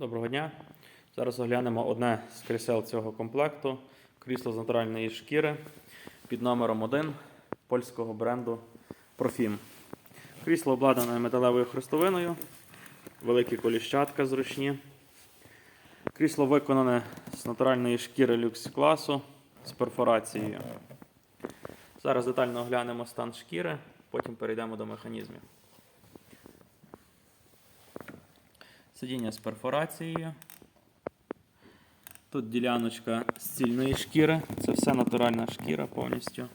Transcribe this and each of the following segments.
Доброго дня. Зараз оглянемо одне з крісел цього комплекту. Крісло з натуральної шкіри під номером 1 польського бренду Profim. Крісло обладнане металевою хрестовиною, великі коліщатка зручні. Крісло виконане з натуральної шкіри люкс класу з перфорацією. Зараз детально оглянемо стан шкіри, потім перейдемо до механізмів. Сидіння з перфорацією. Тут діляночка з цільної шкіри. Це все натуральна шкіра повністю.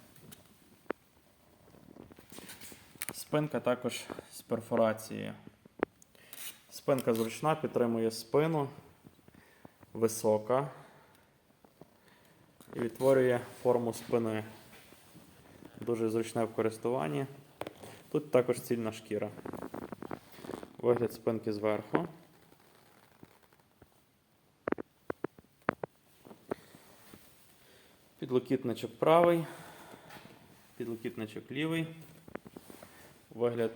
Спинка також з перфорацією. Спинка зручна, підтримує спину, висока і відтворює форму спини. Дуже зручне в користуванні. Тут також цільна шкіра. Вигляд спинки зверху. Підлокітничок правий, підлокітничок лівий. Вигляд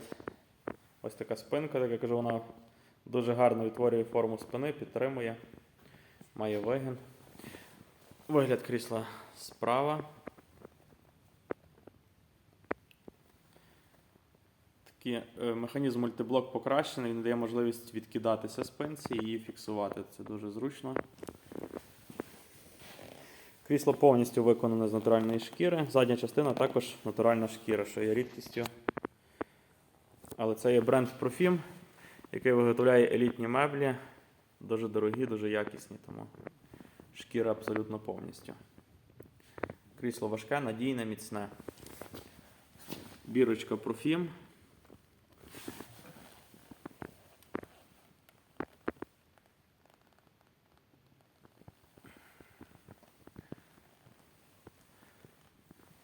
ось така спинка, так я кажу, вона дуже гарно відтворює форму спини, підтримує, має вигін. Вигляд крісла справа. Такий е, механізм мультиблок покращений, він дає можливість відкидатися спинці і її фіксувати. Це дуже зручно. Крісло повністю виконане з натуральної шкіри. Задня частина також натуральна шкіра, що є рідкістю. Але це є бренд Profim, який виготовляє елітні меблі. Дуже дорогі, дуже якісні, тому шкіра абсолютно повністю. Крісло важке, надійне, міцне. Бірочка Profim.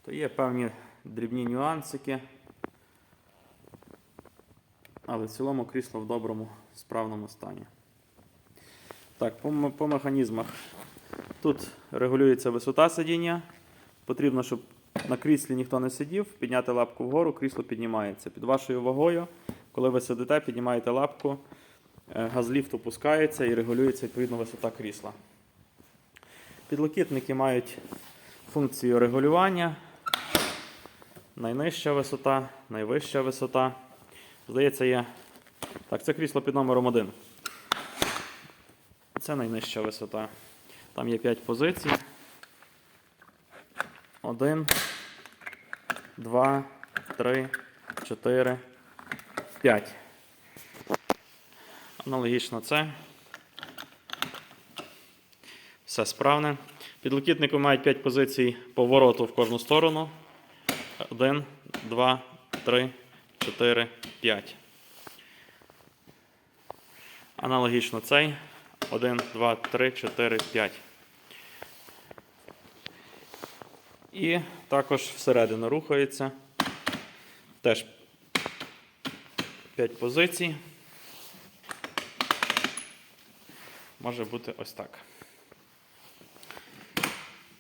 То є певні дрібні нюансики. Але в цілому крісло в доброму справному стані. Так, по, по механізмах. Тут регулюється висота сидіння. Потрібно, щоб на кріслі ніхто не сидів, підняти лапку вгору, крісло піднімається. Під вашою вагою, коли ви сидите, піднімаєте лапку, е, газліфт опускається і регулюється відповідно висота крісла. Підлокітники мають функцію регулювання. Найнижча висота, найвища висота. Здається, є. Так, це крісло під номером 1. Це найнижча висота. Там є 5 позицій. 1, 2, 3, 4, 5. Аналогічно це. Все справне. Підлокітники мають 5 позицій повороту в кожну сторону. 1, 2, 3, 4, 5. Аналогічно цей. 1, 2, 3, 4, 5. І також всередину рухається. Теж 5 позицій. Може бути ось так.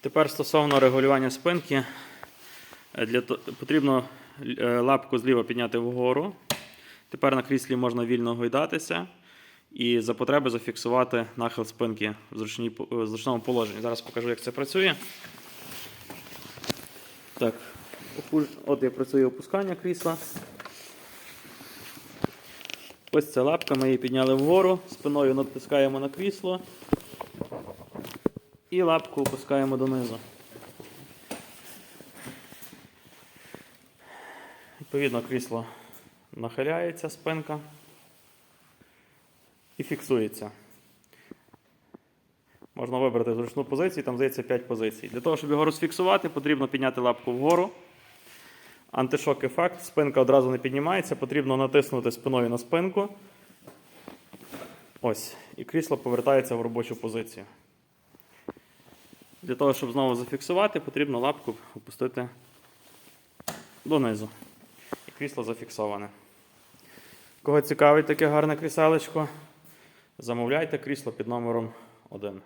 Тепер стосовно регулювання спинки. Е, Для потрібно е, лапку зліва підняти вгору. Тепер на кріслі можна вільно гойдатися і за потреби зафіксувати нахил спинки в, зручній по- в зручному положенні. Зараз покажу, як це працює. Так, от я працює опускання крісла. Ось ця лапка, ми її підняли вгору, спиною натискаємо на крісло і лапку опускаємо донизу. Відповідно, крісло нахиляється спинка і фіксується. Можна вибрати зручну позицію, там здається 5 позицій. Для того, щоб його розфіксувати, потрібно підняти лапку вгору. Антишок ефект, спинка одразу не піднімається, потрібно натиснути спиною на спинку. Ось, і крісло повертається в робочу позицію. Для того, щоб знову зафіксувати, потрібно лапку опустити донизу. Крісло зафіксоване. Кого цікавить таке гарне кріселечко, замовляйте крісло під номером 1.